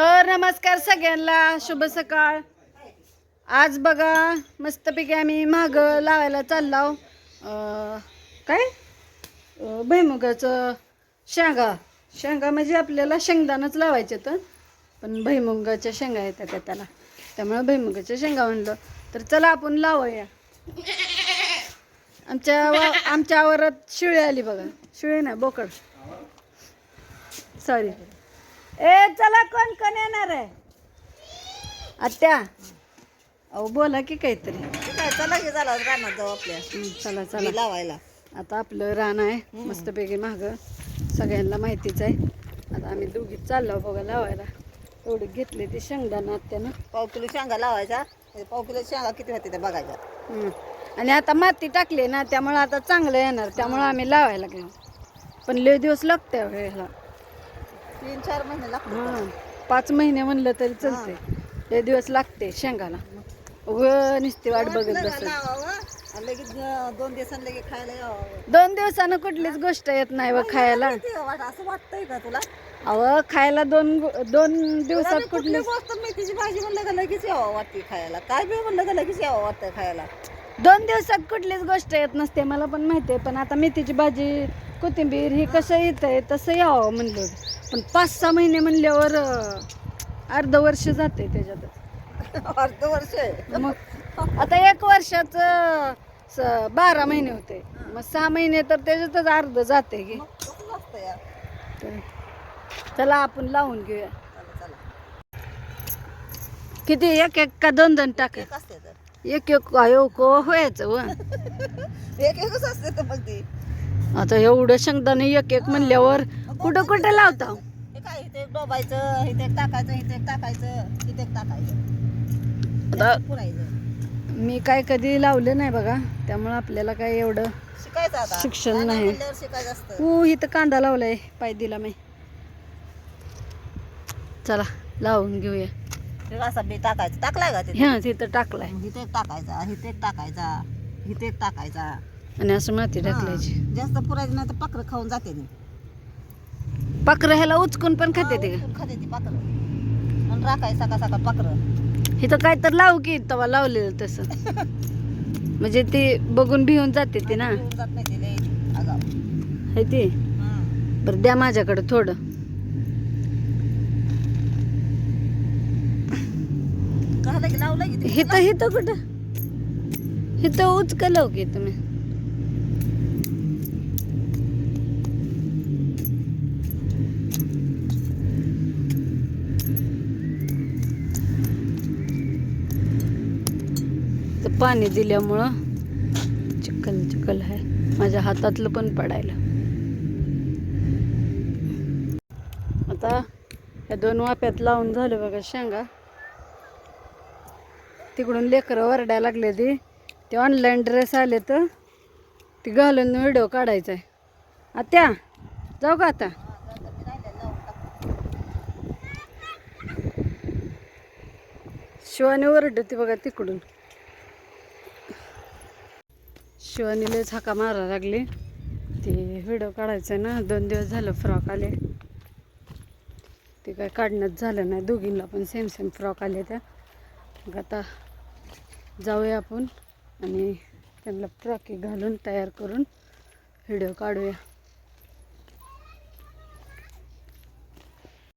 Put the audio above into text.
तर नमस्कार सगळ्यांना शुभ सकाळ. आज बघा मस्तपैकी आम्ही महाग लावायला चाललो काय? भैमुगाचं शेंगा. शेंगा म्हणजे आपल्याला शेंगदाणच लावायचे तर. पण भैमुगाच्या शेंगा येतात का त्याला? त्यामुळे भैमुगाच्या शेंगा म्हणलं. तर चला आपण लावूया. आमच्या वा आमच्या आवरात शिळी आली बघा. शिळी नाही बोकड. सॉरी ए चला कोण? येणार आहे? आत्या? अहो बोला की काहीतरी. काय चला की झाला रानात जाऊ आपल्या. हं, चला चला. लावायला. आता आपलं रान आहे मस्तपैकी माग. सगळ्यांना माहितीच आहे. आता आम्ही दोघीच चाललो बघा लावायला. एवढे घेतले ते शेंगदाणा आत्यानं. पाव किलो शेंगा लावायचा. हे पाव किलो शेंगा किती होते ते बघायच्या. हं. आणि आता माती टाकली ना त्यामुळं आता चांगलं येणार. त्यामुळं आम्ही लावायला गेलो. पण लय दिवस लागते ह्याला. तीन चार महिने लागतात. हां. पाच महिने म्हणलं तरी चालते लय दिवस लागते शेंगाला. उग नुसती वाट बघत बसत. लावावं. आणि लगेच अं, दोन दिवसांनी लगेच खायला यावं. दोन दिवसानं कुठलीच गोष्ट येत नाही बघ खायला. किती वाट असं वाटतंय का तुला? अहो खायला दोन दोन दिवसात कुठली कुठली गोष्ट मेथीची भाजी म्हणलं का लगेच यावं वाटते खायला. काय बी म्हणलं का लगेच यावं वाटतं खायला. दोन दिवसात कुठलीच गोष्ट येत नसते मला पण माहिती आहे. पण आता मेथीची भाजी कोथिंबीर ही कसं येत आहे तसं यावं म्हणलं. पण पाच सहा महिने म्हणल्यावर अं, अर्ध वर्ष जाते त्याच्यात. अर्ध वर्ष आहे. मग आता एक वर्षाचं स- बारा महिने होते. मग सहा महिने तर त्याच्यातच अर्ध जाते की. मग तसंच असतं यार. तर चला आपण लावून घेऊया. चला चला. किती? एक एक का दोन दोन एक असते तर. एक एक को व्हायचं व. एक एकच असते तर मग ती. आता एवढं शेंगदाणे एक एक म्हणल्यावर कुठं कुठं लावता? हे काय इथे एक डोबायचं इथे एक टाकायचं इथे एक टाकायचं इथे एक टाकायचं. आता पुरायचं. मी काय कधी लावलं नाही बघा त्यामुळं आपल्याला काय एवढं शिकायचं आता. शिक्षण नाही. म्हणल्यावर शिकायचं असतं. इथं कांदा लावलाय पाय दिला मी. चला लावून घेऊया. हे असा बी टाकायचं. टाकलाय का तिथे? ह्या तिथं टाकलाय. एक टाकायचा एक टाकायचा एक टाकायचा. आणि असं माती टाकल्याची. हा. जास्त पुरायचं नाही तर पाखरं खाऊन जाते ती. पाखरं ह्याला उचकून पण खाते ते. उचलून खाते ती पाखरं. आणि राखाय सकाळ सकाळ पाखरं. इथं काय तर लावू की तवा लावलेलं तसं. म्हणजे ते बघून भिवून जाते ते ना. येऊन जात नाही ते लय आगाव है ते? हा. बरं द्या माझ्याकडं थोडं झालं की लावलं की हिथं हिथं कुठं? हिथं उचकलं की तुम्ही. तर पाणी दिल्यामुळं चिखल चिकल आहे. माझ्या हातातलं पण पडायला. आता या दोन वाप्यात लावून झालं बघा शेंगा. तिकडून लेकरं वरडायला लागले ती. ते ऑनलाईन ड्रेस आले तर ती घालून व्हिडिओ काढायचा आहे आत्या जाऊ का आता? शिवानी ओरडते बघा तिकडून. शिवानीलाच हाका मारा लागली. ती व्हिडिओ काढायचा आहे ना दोन दिवस झालं फ्रॉक आले. ते काय काढणंच झालं नाही दोघींना पण सेम सेम फ्रॉक आले त्या. आता जाऊया आपण आणि त्यांना फ्रॉकी घालून तयार करून व्हिडिओ काढूया.